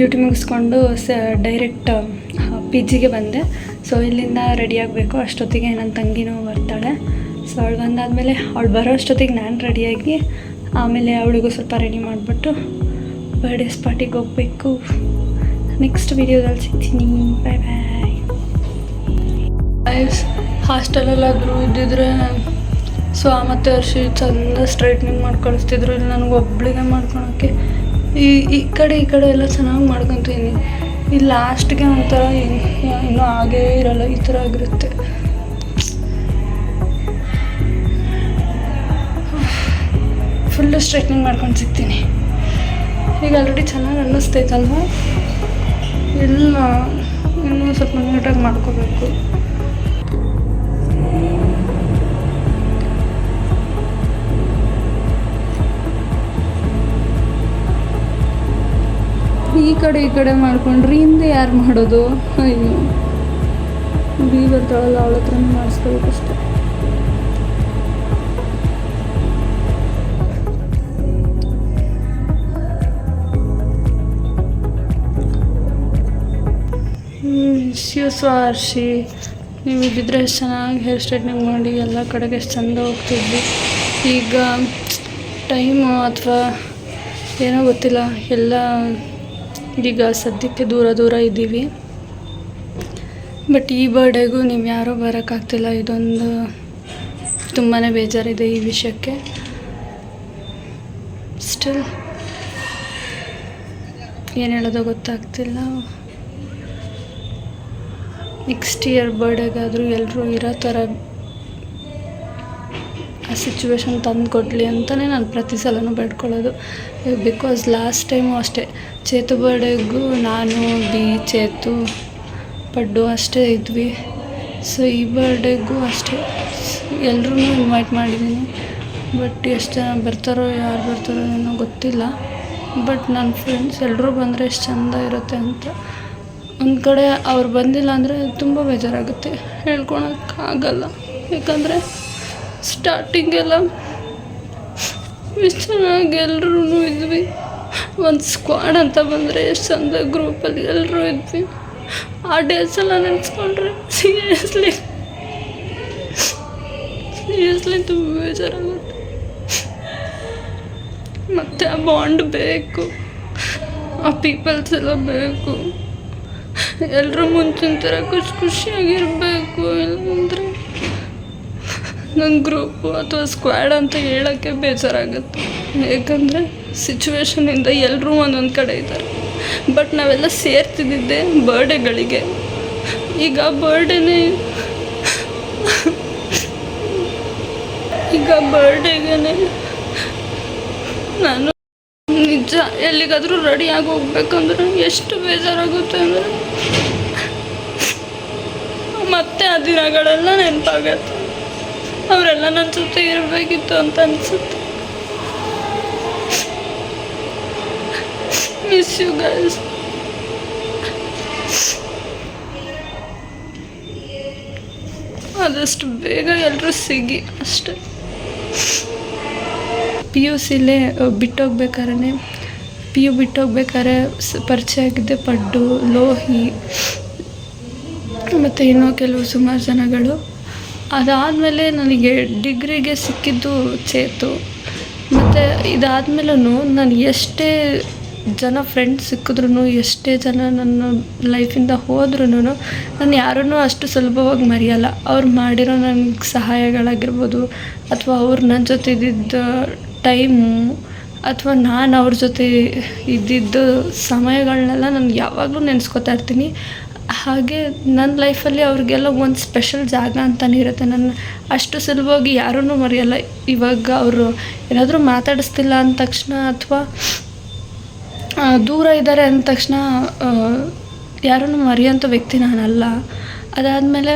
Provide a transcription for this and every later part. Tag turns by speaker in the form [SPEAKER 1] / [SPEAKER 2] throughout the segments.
[SPEAKER 1] Duty ಮುಗಿಸ್ಕೊಂಡು ಸ direct P ಜಿಗೆ ಬಂದೆ. ಸೊ ಇಲ್ಲಿಂದ ರೆಡಿ ಆಗಬೇಕು. ಅಷ್ಟೊತ್ತಿಗೆ ನನ್ನ ತಂಗಿನೂ ಬರ್ತಾಳೆ. ಸೊ ಅವಳು ಬಂದಾದಮೇಲೆ ಅವಳು ಬರೋ ಅಷ್ಟೊತ್ತಿಗೆ ನಾನು ರೆಡಿಯಾಗಿ ಆಮೇಲೆ ಅವಳಿಗೂ ಸ್ವಲ್ಪ ರೆಡಿ ಮಾಡಿಬಿಟ್ಟು ಬರ್ಡೇ ಪಾರ್ಟಿಗೆ ಹೋಗಬೇಕು. ನೆಕ್ಸ್ಟ್ ವೀಡಿಯೋದಲ್ಲಿ ಸಿಗ್ತೀನಿ. ಬಾಯ್ ಬಾಯ್ ಹಾಸ್ಟೆಲಲ್ಲಾದರೂ ಇದ್ದಿದ್ರೆ ಸೊ ಆ ಮತ್ತೆ ವರ್ಷ ಚಂದ ಸ್ಟ್ರೈಟ್ನಿಂಗ್ ಮಾಡ್ಕೊಳಿಸ್ತಿದ್ರು. ಇಲ್ಲಿ ನನಗೆ ಒಬ್ಳಿಗೆ ಮಾಡ್ಕೊಳಕ್ಕೆ ಈ ಈ ಕಡೆ ಈ ಕಡೆ ಎಲ್ಲ ಚೆನ್ನಾಗಿ ಮಾಡ್ಕೊತೀನಿ. ಈ ಲಾಸ್ಟ್ಗೆ ಒಂಥರ ಇನ್- ಇನ್ನೂ ಹಾಗೇ ಇರಲ್ಲ, ಈ ಥರ ಆಗಿರುತ್ತೆ. ಫುಲ್ಲು ಸ್ಟ್ರೈಟ್ನಿಂಗ್ ಮಾಡ್ಕೊಂಡು ಸಿಗ್ತೀನಿ. ಈಗ ಆಲ್ರೆಡಿ ಚೆನ್ನಾಗಿ ಅನ್ನಿಸ್ತೈತಲ್ವ? ಎಲ್ಲ ಇನ್ನೂ ಸ್ವಲ್ಪ ನೀಟಾಗಿ ಮಾಡ್ಕೋಬೇಕು. ಈ ಕಡೆ ಈ ಕಡೆ ಮಾಡ್ಕೊಂಡ್ರಿ ಹಿಂದೆ ಯಾರು ಮಾಡೋದು? ಅಯ್ಯೋ. ಬಿ ಬರ್ತಾಳಲ್ಲ ಅವಳ ಹತ್ರ ಮಾಡಿಸ್ಕೋಬೇಕಷ್ಟೆ. ಹರ್ಷಿ ನೀವು ಇದ್ದಿದ್ರೆ ಎಷ್ಟು ಚೆನ್ನಾಗಿ ಹೇರ್ ಸ್ಟ್ರೈಟ್ನಿಂಗ್ ಮಾಡಿ ಎಲ್ಲ ಕಡೆಗೆ ಎಷ್ಟು ಚಂದ ಹೋಗ್ತಿದ್ವಿ ಈಗ ಟೈಮು ಅಥವಾ ಏನೋ ಗೊತ್ತಿಲ್ಲ, ಎಲ್ಲ ಈಗ ಸದ್ಯಕ್ಕೆ ದೂರ ದೂರ ಇದ್ದೀವಿ. ಬಟ್ ಈ ಬರ್ಡೇಗೂ ನೀವು ಯಾರೂ ಬರೋಕ್ಕಾಗ್ತಿಲ್ಲ. ಇದೊಂದು ತುಂಬಾ ಬೇಜಾರಿದೆ ಈ ವಿಷಯಕ್ಕೆ. ಸ್ಟಿಲ್ ಏನು ಹೇಳೋದೋ ಗೊತ್ತಾಗ್ತಿಲ್ಲ. ನೆಕ್ಸ್ಟ್ ಇಯರ್ ಬರ್ಡೇಗಾದರೂ ಎಲ್ಲರೂ ಇರೋ ಥರ ಸಿಚುವೇಶನ್ ತಂದು ಕೊಡಲಿ ಅಂತಲೇ ನಾನು ಪ್ರತಿ ಸಲನೂ ಬೇಡ್ಕೊಳ್ಳೋದು. ಬಿಕಾಸ್ ಲಾಸ್ಟ್ ಟೈಮು ಅಷ್ಟೇ. ಚೇತು ಬರ್ಡೇಗೂ ನಾನು, ಬಿ, ಚೇತು, ಪಡ್ಡು ಅಷ್ಟೇ ಇದ್ವಿ. ಸೊ ಈ ಬರ್ಡೇಗೂ ಅಷ್ಟೇ. ಎಲ್ಲರೂ ಇನ್ವೈಟ್ ಮಾಡಿದ್ದೀನಿ. ಬಟ್ ಎಷ್ಟು ಜನ ಬರ್ತಾರೋ, ಯಾರು ಬರ್ತಾರೋ ಏನೋ ಗೊತ್ತಿಲ್ಲ. ಬಟ್ ನನ್ನ ಫ್ರೆಂಡ್ಸ್ ಎಲ್ಲರೂ ಬಂದರೆ ಎಷ್ಟು ಚಂದ ಇರುತ್ತೆ ಅಂತ. ಒಂದು ಕಡೆ ಅವ್ರು ಬಂದಿಲ್ಲ ಅಂದರೆ ತುಂಬ ಬೇಜಾರಾಗುತ್ತೆ. ಹೇಳ್ಕೊಳಕ್ಕಾಗಲ್ಲ. ಯಾಕಂದರೆ ಸ್ಟಾರ್ಟಿಂಗೆಲ್ಲ ಎಷ್ಟು ಚೆನ್ನಾಗಿ ಎಲ್ಲರೂ ಇದ್ವಿ. ಒಂದು ಸ್ಕ್ವಾಡ್ ಅಂತ ಬಂದರೆ ಎಷ್ಟು ಚಂದ ಗ್ರೂಪಲ್ಲಿ ಎಲ್ಲರೂ ಇದ್ವಿ. ಆ ಡೇಸ್ ಎಲ್ಲ ನೆನೆಸ್ಕೊಂಡ್ರೆ ಸೀರಿಯಸ್ಲಿ ಸೀರಿಯಸ್ಲಿ ತುಂಬ ಬೇಜಾರಾಗುತ್ತೆ. ಮತ್ತು ಆ ಬಾಂಡ್ ಬೇಕು. ಆ ಪೀಪಲ್ಸ್ ಎಲ್ಲ ಬೇಕು. ಎಲ್ಲರೂ ಮುಂಚಿನ ಥರ ಖುಷಿ ಖುಷಿಯಾಗಿರಬೇಕು, ಇಲ್ಲಾಂದರೆ ನನ್ನ ಗ್ರೂಪು ಅಥವಾ ಸ್ಕ್ವಾಡ್ ಅಂತ ಹೇಳೋಕ್ಕೆ ಬೇಜಾರಾಗುತ್ತೆ. ಯಾಕಂದರೆ ಸಿಚುವೇಶನಿಂದ ಎಲ್ಲರೂ ಒಂದೊಂದು ಕಡೆ ಇದ್ದಾರೆ. ಬಟ್ ನಾವೆಲ್ಲ ಸೇರ್ತಿದ್ದಿದ್ದೆ ಬರ್ಡೇಗಳಿಗೆ ಈಗ ಬರ್ಡೇನೇ ಈಗ ಬರ್ಡೇಗೇ ನಾನು ನಿಜ ಎಲ್ಲಿಗಾದರೂ ರೆಡಿಯಾಗಿ ಹೋಗ್ಬೇಕಂದ್ರೆ ಎಷ್ಟು ಬೇಜಾರಾಗುತ್ತೆ ಅಂದರೆ ಮತ್ತೆ ಆ ದಿನಗಳೆಲ್ಲ ನೆನಪಾಗತ್ತೆ. ಅವರೆಲ್ಲ ನನ್ನ ಜೊತೆ ಇರಬೇಕಿತ್ತು ಅಂತ ಅನಿಸುತ್ತೆ. ಮಿಸ್ ಯು ಗೈಸ್ ಆದಷ್ಟು ಬೇಗ ಎಲ್ಲರೂ ಸಿಗಿ ಅಷ್ಟೆ. ಪಿ ಯು ಸಿಲೇ ಬಿಟ್ಟೋಗ್ಬೇಕಾದ್ರೆ ಪಿ ಯು ಬಿಟ್ಟೋಗ್ಬೇಕಾದ್ರೆ ಪರಿಚಯ ಆಗಿದ್ದೆ ಪಡ್ಡು, ಲೋಹಿ, ಮತ್ತು ಇನ್ನೂ ಕೆಲವು ಸುಮಾರು ಜನಗಳು. ಅದಾದಮೇಲೆ ನನಗೆ ಡಿಗ್ರಿಗೆ ಸಿಕ್ಕಿದ್ದು ಚೇತು ಮತ್ತು ಇದಾದ್ಮೇಲೂ ನಾನು ಎಷ್ಟೇ ಜನ ಫ್ರೆಂಡ್ಸ್ ಸಿಕ್ಕಿದ್ರು ಎಷ್ಟೇ ಜನ ನನ್ನ ಲೈಫಿಂದ ಹೋದ್ರೂ ನಾನು ಯಾರನ್ನೂ ಅಷ್ಟು ಸುಲಭವಾಗಿ ಮರೆಯಲ್ಲ. ಅವ್ರು ಮಾಡಿರೋ ನನಗೆ ಸಹಾಯಗಳಾಗಿರ್ಬೋದು, ಅಥವಾ ಅವ್ರು ನನ್ನ ಜೊತೆ ಇದ್ದಿದ್ದ ಟೈಮು ಅಥವಾ ನಾನು ಅವ್ರ ಜೊತೆ ಇದ್ದಿದ್ದ ಸಮಯಗಳನ್ನೆಲ್ಲ ನಾನು ಯಾವಾಗಲೂ ನೆನೆಸ್ಕೊತಾ ಇರ್ತೀನಿ. ಹಾಗೆ ನನ್ನ ಲೈಫಲ್ಲಿ ಅವ್ರಿಗೆಲ್ಲ ಒಂದು ಸ್ಪೆಷಲ್ ಜಾಗ ಅಂತಲೇ ಇರುತ್ತೆ. ನನ್ನ ಅಷ್ಟು ಸುಲಭವಾಗಿ ಯಾರನ್ನೂ ಮರೆಯಲ್ಲ. ಇವಾಗ ಅವರು ಏನಾದರೂ ಮಾತಾಡಿಸ್ತಿಲ್ಲ ಅಂದ ತಕ್ಷಣ ಅಥವಾ ದೂರ ಇದ್ದಾರೆ ಅಂದ ತಕ್ಷಣ ಯಾರನ್ನು ಮರೆಯೋಂಥ ವ್ಯಕ್ತಿ ನಾನಲ್ಲ. ಅದಾದಮೇಲೆ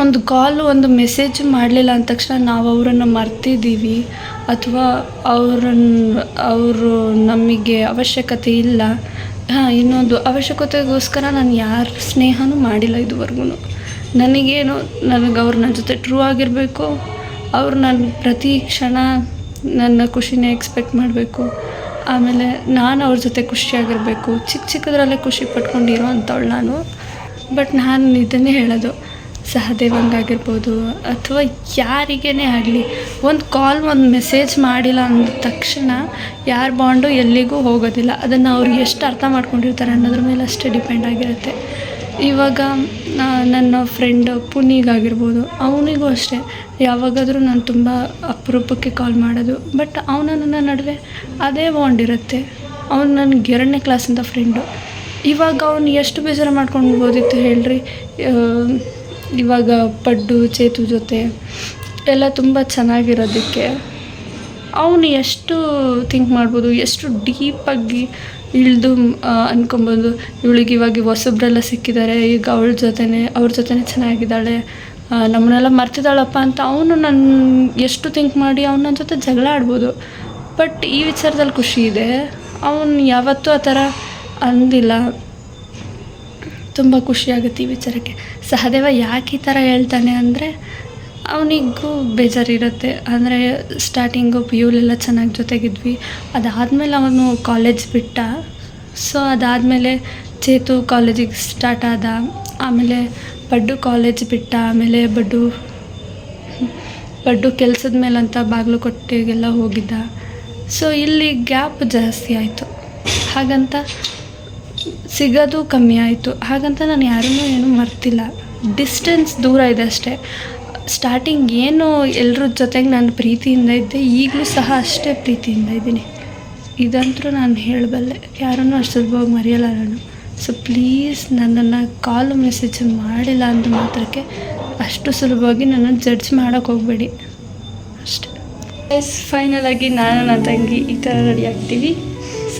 [SPEAKER 1] ಒಂದು ಕಾಲು ಒಂದು ಮೆಸೇಜ್ ಮಾಡಲಿಲ್ಲ ಅಂದ ತಕ್ಷಣ ನಾವು ಅವರನ್ನು ಮರ್ತಿದ್ದೀವಿ. ಅಥವಾ ಅವ್ರನ್ನ, ಅವರು ನಮಗೆ ಅವಶ್ಯಕತೆ ಇಲ್ಲ. ಹಾಂ, ಇನ್ನೊಂದು ಅವಶ್ಯಕತೆಗೋಸ್ಕರ ನಾನು ಯಾರ ಸ್ನೇಹನೂ ಮಾಡಿಲ್ಲ ಇದುವರೆಗೂ ನನಗೇನು, ನನಗೆ ಅವ್ರು ನನ್ನ ಜೊತೆ ಟ್ರೂ ಆಗಿರಬೇಕು, ಅವ್ರು ನನ್ನ ಪ್ರತಿ ಕ್ಷಣ ನನ್ನ ಖುಷಿನೇ ಎಕ್ಸ್ಪೆಕ್ಟ್ ಮಾಡಬೇಕು. ಆಮೇಲೆ ನಾನು ಅವ್ರ ಜೊತೆ ಖುಷಿಯಾಗಿರಬೇಕು. ಚಿಕ್ಕ ಚಿಕ್ಕದ್ರಲ್ಲೇ ಖುಷಿ ಪಟ್ಕೊಂಡಿರೋ ಅಂಥವಳು ನಾನು. ಬಟ್ ನಾನು ಇದನ್ನೇ ಹೇಳೋದು ಸಹದೇವಂಗಾಗಿರ್ಬೋದು ಅಥವಾ ಯಾರಿಗೇ ಆಗಲಿ, ಒಂದು ಕಾಲ್ ಒಂದು ಮೆಸೇಜ್ ಮಾಡಿಲ್ಲ ಅಂದ ತಕ್ಷಣ ಯಾರ ಬಾಂಡು ಎಲ್ಲಿಗೂ ಹೋಗೋದಿಲ್ಲ. ಅದನ್ನು ಅವ್ರು ಎಷ್ಟು ಅರ್ಥ ಮಾಡ್ಕೊಂಡಿರ್ತಾರೆ ಅನ್ನೋದ್ರ ಮೇಲೆ ಅಷ್ಟೇ ಡಿಪೆಂಡ್ ಆಗಿರುತ್ತೆ. ಇವಾಗ ನನ್ನ ಫ್ರೆಂಡ್ ಪುನೀಗಾಗಿರ್ಬೋದು ಅವನಿಗೂ ಅಷ್ಟೇ. ಯಾವಾಗಾದರೂ ನಾನು ತುಂಬ ಅಪರೂಪಕ್ಕೆ ಕಾಲ್ ಮಾಡೋದು. ಬಟ್ ಅವನ ನನ್ನ ನಡುವೆ ಅದೇ ಬಾಂಡ್ ಇರುತ್ತೆ. ಅವನು ನನಗೆ ಎರಡನೇ ಕ್ಲಾಸಿಂದ ಫ್ರೆಂಡು ಇವಾಗ ಅವನು ಎಷ್ಟು ಬೇಜಾರು ಮಾಡ್ಕೊಳ್ಬೋದಿತ್ತು ಹೇಳ್ರಿ? ಇವಾಗ ಪಡ್ಡು, ಚೇತು ಜೊತೆ ಎಲ್ಲ ತುಂಬ ಚೆನ್ನಾಗಿರೋದಕ್ಕೆ. ಅವನು ಎಷ್ಟು ಥಿಂಕ್ ಮಾಡ್ಬೋದು, ಎಷ್ಟು ಡೀಪಾಗಿ ಇಳಿದು ಅನ್ಕೊಬೋದು. ಇವಳಿಗೆ ಇವಾಗ ಹೊಸಬ್ರೆಲ್ಲ ಸಿಕ್ಕಿದ್ದಾರೆ ಈಗ ಅವಳ ಜೊತೆನೇ, ಅವ್ರ ಜೊತೆನೇ ಚೆನ್ನಾಗಿದ್ದಾಳೆ. ನಮ್ಮನ್ನೆಲ್ಲ ಮರ್ತಿದ್ದಾಳಪ್ಪ ಅಂತ ಅವನು ನನ್ನ ಎಷ್ಟು ಥಿಂಕ್ ಮಾಡಿ ಅವ್ನು ನನ್ನ ಜೊತೆ ಜಗಳ ಆಡ್ಬೋದು. ಬಟ್ ಈ ವಿಚಾರದಲ್ಲಿ ಖುಷಿ ಇದೆ. ಅವನು ಯಾವತ್ತೂ ಆ ಥರ ಅಂದಿಲ್ಲ. ತುಂಬ ಖುಷಿಯಾಗುತ್ತೆ ಈ ವಿಚಾರಕ್ಕೆ. ಸಹದೇವ ಯಾಕೆ ಈ ಥರ ಹೇಳ್ತಾನೆ ಅಂದರೆ, ಅವನಿಗೂ ಬೇಜಾರಿರುತ್ತೆ. ಅಂದರೆ ಸ್ಟಾರ್ಟಿಂಗು ಪಿ ಯುಲೆಲ್ಲ ಚೆನ್ನಾಗಿ ಜೊತೆಗಿದ್ವಿ. ಅದಾದಮೇಲೆ ಅವನು ಕಾಲೇಜ್ ಬಿಟ್ಟ. ಸೊ ಅದಾದಮೇಲೆ ಚೇತು ಕಾಲೇಜಿಗೆ ಸ್ಟಾರ್ಟ್ ಆದ. ಆಮೇಲೆ ಬಡ್ಡು ಕಾಲೇಜ್ ಬಿಟ್ಟ. ಆಮೇಲೆ ಬಡ್ಡು ಬಡ್ಡು ಕೆಲಸದ ಮೇಲಂತ ಬಾಗಲಕೋಟೆಗೆಲ್ಲ ಹೋಗಿದ್ದ. ಸೊ ಇಲ್ಲಿ ಗ್ಯಾಪ್ ಜಾಸ್ತಿ ಆಯಿತು. ಹಾಗಂತ ಸಿಗೋದು ಕಮ್ಮಿ ಆಯಿತು. ಹಾಗಂತ ನಾನು ಯಾರನ್ನೂ ಏನೂ ಮರ್ತಿಲ್ಲ. ಡಿಸ್ಟೆನ್ಸ್ ದೂರ ಇದೆ ಅಷ್ಟೇ. ಸ್ಟಾರ್ಟಿಂಗ್ ಏನು ಎಲ್ಲರ ಜೊತೆಗೆ ನಾನು ಪ್ರೀತಿಯಿಂದ ಇದ್ದೆ, ಈಗಲೂ ಸಹ ಅಷ್ಟೇ ಪ್ರೀತಿಯಿಂದ ಇದ್ದೀನಿ. ಇದಂತೂ ನಾನು ಹೇಳಬಲ್ಲೆ. ಯಾರನ್ನೂ ಅಷ್ಟು ಸುಲಭವಾಗಿ ಮರೆಯಲ್ಲ ನಾನು. ಸೊ ಪ್ಲೀಸ್ ನನ್ನನ್ನು ಕಾಲ್ ಮೆಸೇಜ್ ಮಾಡಿಲ್ಲ ಅಂತ ಮಾತ್ರಕ್ಕೆ ಅಷ್ಟು ಸುಲಭವಾಗಿ ನನ್ನನ್ನು ಜಡ್ಜ್ ಮಾಡೋಕ್ಕೆ ಹೋಗಬೇಡಿ. ಅಷ್ಟೇ. ಎಸ್ ಫೈನಲಾಗಿ ನಾನು ನನ್ನ ತಂಗಿ ಈ ಥರ ರೆಡಿ ಆಗ್ತೀವಿ.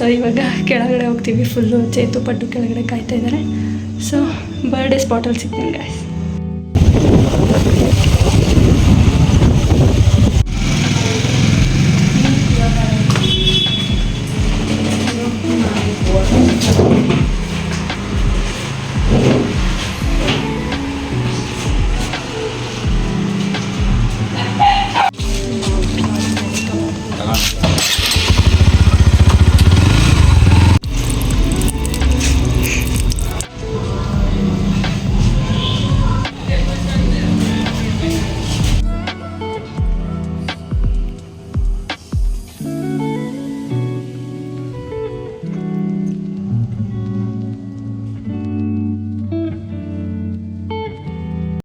[SPEAKER 1] ಸೊ ಇವಾಗ ಕೆಳಗಡೆ ಹೋಗ್ತೀವಿ ಫುಲ್ಲು ಚೇತು ಪಟ್ಟು ಕೆಳಗಡೆ ಕಾಯ್ತಾ ಇದ್ದಾರೆ ಸೊ ಬರ್ಡೇ ಸ್ಪಾಟಲ್ಲಿ ಸಿಗ್ತೀನಿ ಗಾಯ್ಸ್ Thank you.